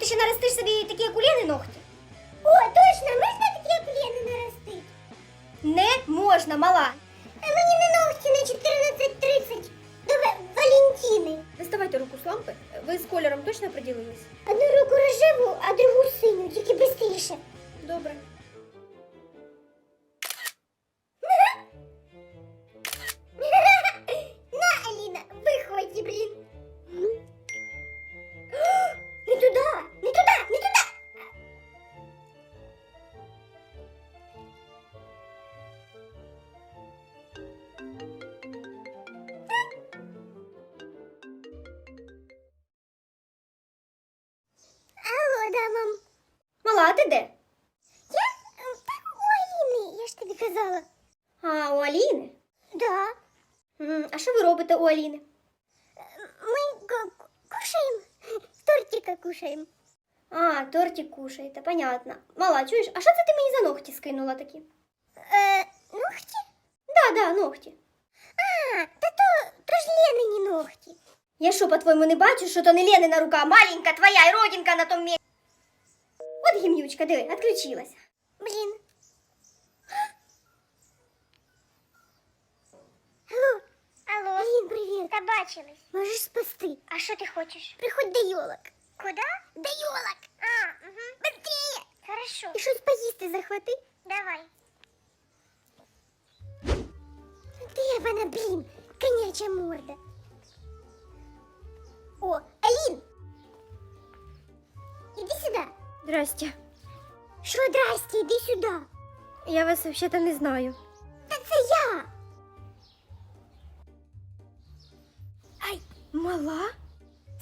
ти ще наростиш собі такі акуліни ногті? О, точно, можна такі плени наростити? Не можна, мала. А мені на ногті на 14.30 до Валентіни. Доставайте руку з лампи. Ви з кольором точно приділились? Одну руку рожеву, а другу синю, тільки быстріше. Добре. ти де? Я е, так у Аліни, я ж тобі казала. А, у Аліни? Да. М, А що ви робите у Аліни? Мы ку- ку- кушаем. Тортика кушаем. А, тортик кушаєте, понятно. Мала, чуєш, а що це ти мені за ногті скинула такі? Э, ногти? Да, да, ногті. А, та то, то ж Ленині ногти. Я що, по-твоєму, не бачу, що то не Ленина рука, а маленька твоя і родинка на тому місці. От гімнючка, диви, відключилась. Блін. Алло. Алло. Алін, привіт. Та бачились. Можеш спасти. А що ти хочеш? Приходь до йолок. Куда? До йолок. А, угу. Быстрее. Хорошо. І щось поїсти захвати. Давай. Де вона, блін? Коняча морда. Здрасте. Що, здрасте, іди сюди. Я вас взагалі не знаю. Та це я. Ай, Мала?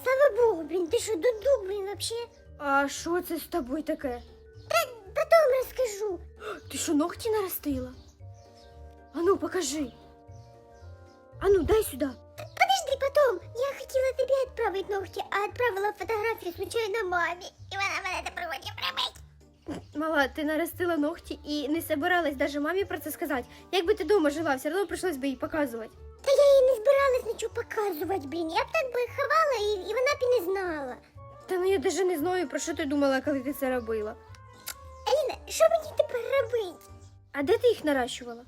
слава Богу, блін, ти що, дуду, блін, вообще? А що це з тобою таке? Та потом розкажу. Ти що, ногті наростила? Ану, покажи. Ану, дай сюди. Подожди, потом. Я хотіла тобі відправити ногті, а відправила фотографію случайно мамі. І Мала, ти наростила ногті і не собиралась даже мамі про це сказати. Якби ти вдома жила, все одно прийшлось би їй показувати. Та я їй не збиралась нічого показувати, блін. Я б так би ховала, і, і вона б і не знала. Та ну я даже не знаю, про що ти думала, коли ти це робила. Аліна, що мені тепер робити? А де ти їх наращувала?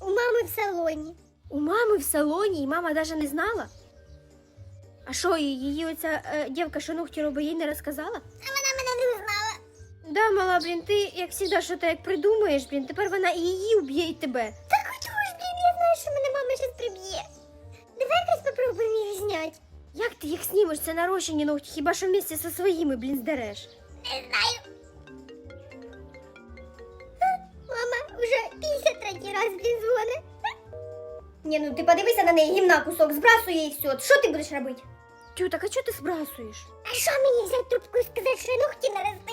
У мами в салоні. У мами в салоні, і мама даже не знала. А що, її оця е, дівка, що ногті робить, їй не розказала? А вона мене не знала. Да, мала, блін, ти як завжди, що ти як придумаєш, блін, тепер вона і її уб'є, і тебе. Так отож, блін, я знаю, що мене мама зараз приб'є. Давай якось попробуємо їх зняти. Як ти їх знімеш? Це нарощені ногті, хіба що вместе зі своїми, блін, здереш. Не знаю. Мама вже 53 раз блін дзвонить. Ні, ну ти подивися на неї, гімна кусок, збрасує і все. Що ти будеш робити? Тю, так а чого ти збрасуєш? А що мені взяти трубку і сказати, що я ногті? Ця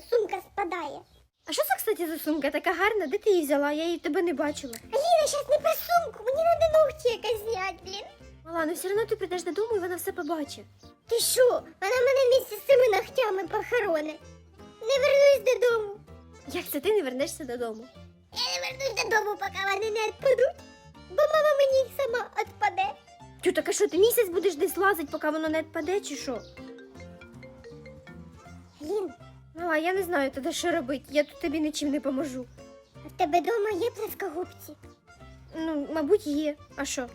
сумка спадає. А що це, кстати, за сумка така гарна? Де ти її взяла? Я її тебе не бачила. Аліна, зараз не про сумку, мені треба ногті якось зняти, блін. Мала, ну все одно ти прийдеш додому і вона все побачить. Ти що? Вона мене місце з цими ногтями похороне. Не вернусь додому. Як це ти не вернешся додому? Я не вернусь додому, поки вони не відпадуть. Бо мама мені їх сама відпаде. Тю, так а що ти місяць будеш десь лазить, поки воно не відпаде, чи що? Алін, Мала, я не знаю тоді, що робити. Я тут тобі нічим не поможу. а в тебе вдома є плескогубці? Ну, мабуть, є. А що?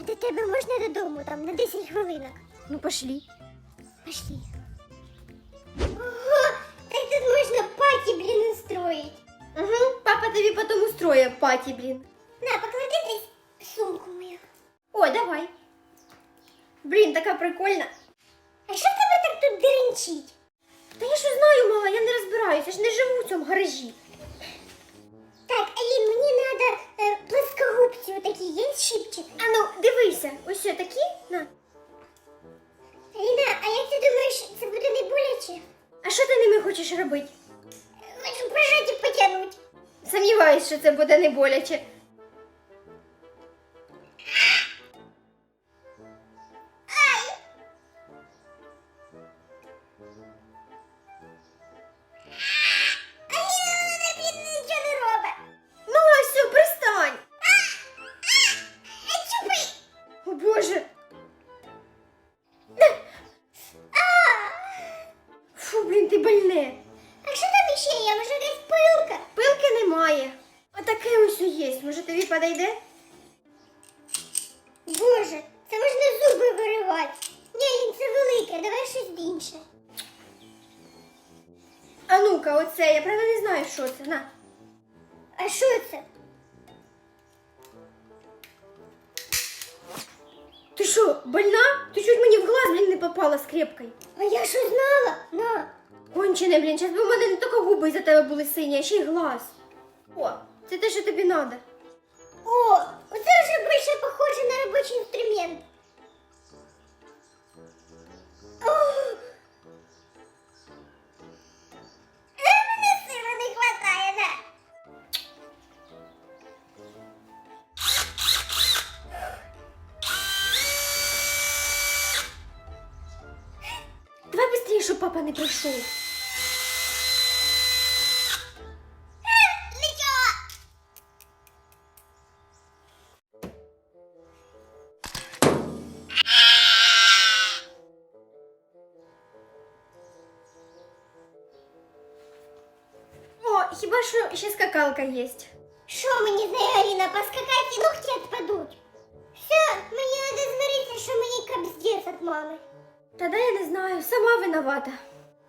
А до тебе можна додому, там, на 10 хвилинок? Ну, пошлі. Пошли. Ого, так тут можна паті, блін, устроїть. Угу, папа тобі потім устроє паті, блін. На, поклади десь сумку мою. Ой, давай. Блін, така прикольна. А що в тебе так тут деренчить? Та я що знаю, мала, я не розбираюся, я ж не живу в цьому гаражі. Так, Алін, мені треба е, плоскогубці отакі, є щипчик? А ну, дивися, ось що такі. На. Аліна, а як ти думаєш, це буде не боляче? А що ти ними хочеш робити? Хочу прожати і потягнути. Сумніваюсь, що це буде не боляче. Больне. А що там ще є? Може якась пилка? Пилки немає. Отаке ось є. Може тобі подойде? Боже, це можна зуби виривати. Ні, це велике, давай щось інше. А ну-ка, оце, я правда не знаю, що це. На. А що це? Ти що, больна? Ти чуть мені в глаз, блін, не попала скрепкою. А я що знала? На. Кончене, блін, зараз би у мене не тільки губи за тебе були сині, а ще й глаз. О, це те, що тобі треба. О, оце вже більше похоже на робочий інструмент. О! папа не прийшов. Нічого. О, хіба що ще скакалка є. Що мені з нею, Аліна, поскакати і ногті відпадуть? Все, мені треба змиритися, що мені капздець від мами. Тоді я не знаю, сама виновата.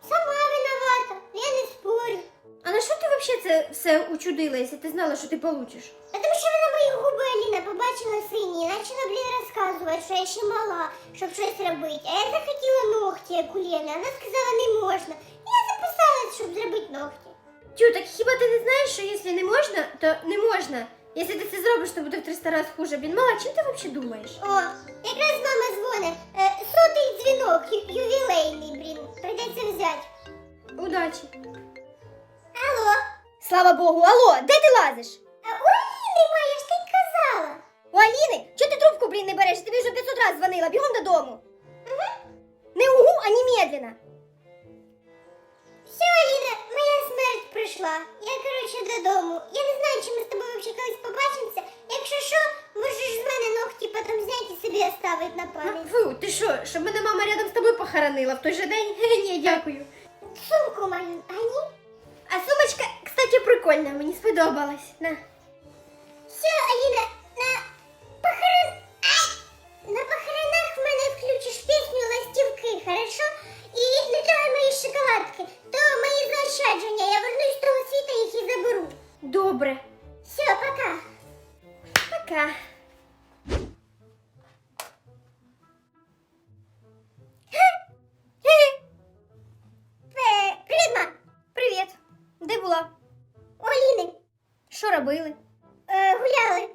Сама виновата, я не спорю. А на що ти взагалі це все учудила, якщо ти знала, що ти получиш? А тому що вона мої губи Аліна побачила сині і почала, блін, розказувати, що я ще мала, щоб щось робити. А я захотіла ногті, як у Лени. Вона сказала, не можна. І я записалась, щоб зробити ногті. Тю, так хіба ти не знаєш, що якщо не можна, то не можна. Якщо ти це зробиш, то буде в 300 разів хуже. Блін, мала, чим ти взагалі думаєш? О, якраз мама дзвонить. Е, сотий дзвінок, ю- ювілейний, блін. Прийдеться взяти. Удачі. Алло. Слава Богу, алло, де ти лазиш? А, у Аліни моя ж ти казала. У Аліни, чого ти трубку, блін, не береш? Я тобі вже 500 разів дзвонила, бігом додому. Угу. Не угу, а немедленно. Все, Аліна, прийшла. Я, коротше, додому. Я не знаю, чи ми з тобою взагалі колись побачимося. Якщо що, можеш з мене ногті потім зняти і собі оставити на Ну, пам'ять. фу, ти що, щоб мене мама рядом з тобою похоронила в той же день? Ні, дякую. Сумку мою, а ні? А сумочка, кстати, прикольна, мені сподобалась. На. Все, Аліна, мої. Я вернусь з того світа, їх і заберу. Добре. Все, пока. Пока. Е, Привіт. Привіт. Де була? У Аліни. Що робили? Е, гуляли.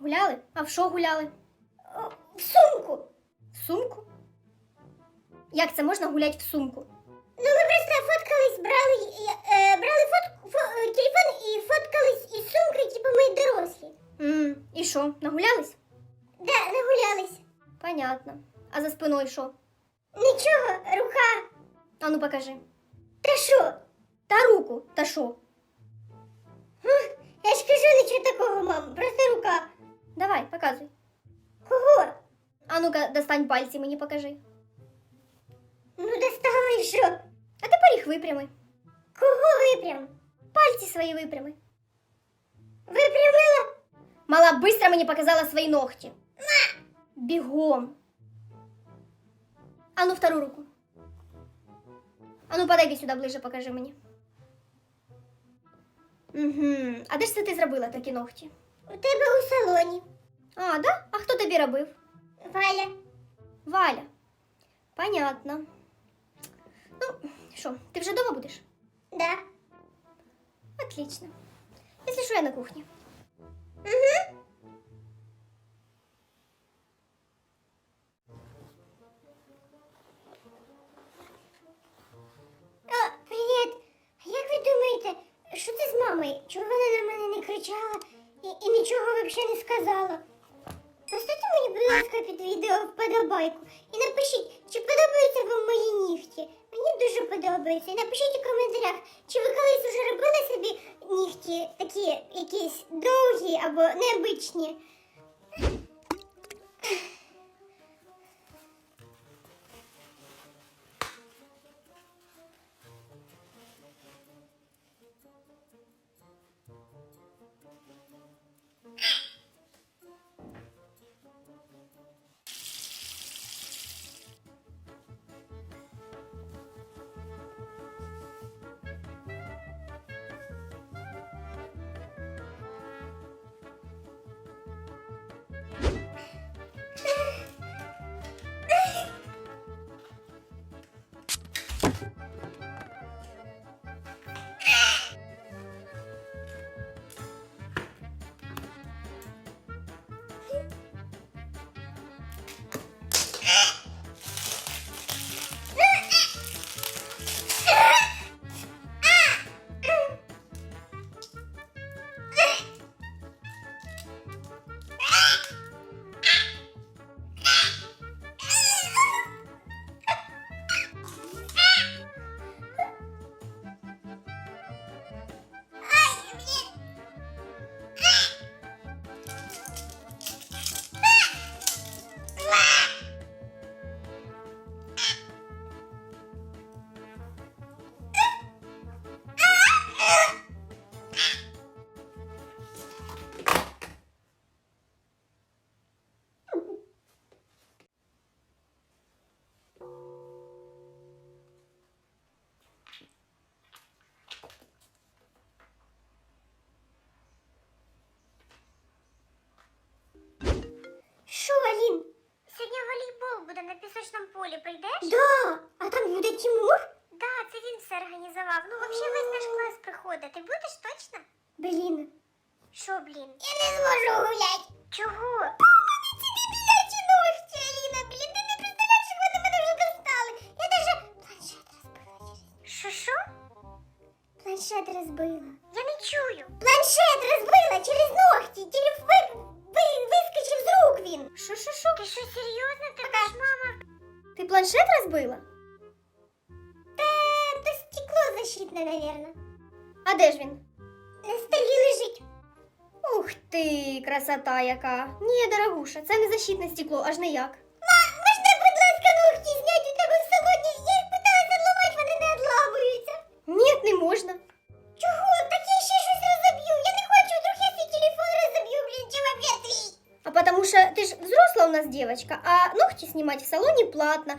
Гуляли? А в що гуляли? О, В сумку. В сумку? Як це можна гуляти в сумку? Ну, ми просто фоткались, брали, е, брали фот, фо, е, телефон і фоткались із сумки, типу ми дорослі. М, і що, нагулялись? Да, нагулялись. Понятно. А за спиною що? Нічого, рука. А ну покажи. Та що? Та руку, та що? Я ж кажу нічого такого, мам, просто рука. Давай, показуй. Кого? А ну-ка, достань пальці, мені покажи. Ну, достала і що? А тепер їх випрями. Кого випрям? Пальці свої випрями. Випрямила? Мала быстро мені показала свої ногті. Бігом. А ну втору руку. А ну подойди сюди ближе, покажи мені. Угу. А де ж це ти зробила такі ногті? У тебе у салоні. А, да? А хто тобі робив? Валя. Валя. Понятно. Ну, що, ти вже вдома будеш? Да. Отлично. Если что, я на кухне. Угу. О, привіт. А як ви думаєте, що це з мамою? Чого вона на мене не кричала і, і нічого взагалі не сказала? Поставте мені, будь ласка, під відео вподобайку і напишіть, чи подобаються вам мої нігті. Мені дуже подобається. І напишіть у коментарях, чи ви колись вже робили собі нігті такі якісь довгі або необичні. Алін? Сьогодні волейбол буде на пісочному полі, прийдеш? Да, а там буде Тимур? Да, це він все організував. Ну, взагалі весь наш клас приходить. Ти будеш точно? Блін. Що, блін? Я не зможу гуляти. Чого? Блядь, ногті, Аліна, блін, планшет розбила? Та то стекло защитне, наверное. А де ж він? На столі лежить. Ух ти, красота яка. Ні, дорогуша, це не защитне стекло, аж ніяк. Ма, можна, будь ласка, ногті зняти у тебе в салоні? Я їх питалася зламати, вони не відламуються. Ні, не можна. Чого? Так я ще щось розоб'ю. Я не хочу, вдруг я свій телефон розоб'ю, блін, чи вообще твій. А потому что ты ж взрослая у нас девочка, а ногти снимать в салоне платно.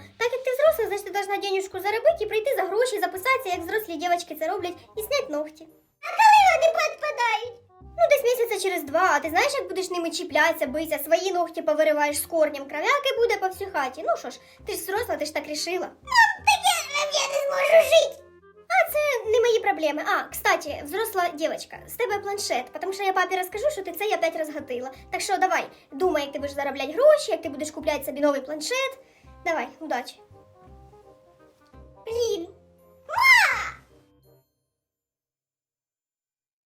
Взросла, значить ти должна денежку заробити і прийти за гроші, записатися, як взрослі дівчатки це роблять, і зняти ногті. А коли вони підпадають? Ну, десь місяця через два, а ти знаєш, як будеш ними чіплятися, битися, свої ногті повириваєш з корнем, кров'яки буде по всій хаті. Ну що ж, ти ж взросла, ти ж так рішила. Мам, так я, я не зможу жити. А це не мої проблеми. А, кстати, взросла дівчинка, з тебе планшет, тому що я папі розкажу, що ти це я опять розгатила. Так що давай, думай, як ти будеш заробляти гроші, як ти будеш купляти собі новий планшет. Давай, удачі. Блін,